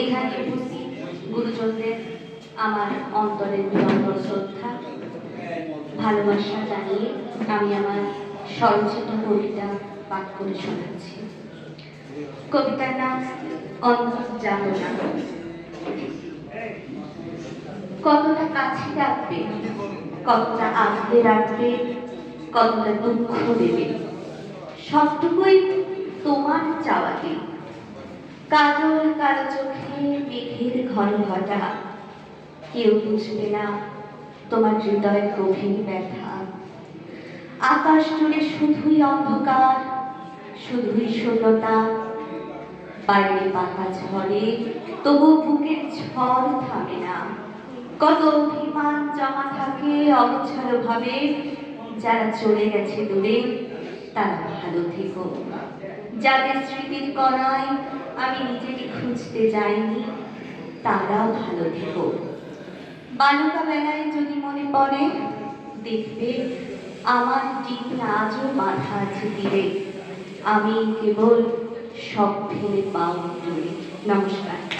এখানে উপস্থিত গুরুজনদের আমার অন্তরের বিনম্র শ্রদ্ধা, ভালোবাসা জানিয়ে আমি আমার স্বরচিত কবিতা পাঠ করে শোনাচ্ছি। কবিতার নাম অন্তর্যাতনা কতটা কাছে রাখবে, কতটা আগলে রাখবে, কতটা দুঃখ দেবে, সবটুকুই তোমার চাওয়াতে কাজল কালো চোখে মেঘের ঘন ঘটা। কেউ বুঝবে না তোমার হৃদয় গভীর ব্যথা। আকাশ জুড়ে শুধুই অন্ধকার, শুধুই শূন্যতা। বাইরে পাখা ঝরে, তবু বুকের ঝড় থামে না। কত অভিমান জমা থাকে অগোছালো ভাবে, যারা চলে গেছে দূরে, তারা ভালো থেকো। যাদের স্মৃতির কণায় আমি নিজেকে খুঁজতে যাইনি, তারাও ভালো থেকো বালুকা বেলায় যদি মনে পড়ে, দেখবে আমার টিপ আজও বাধা আছে তীরে। আমি কেবল সব ফেলে পাও নমস্কার।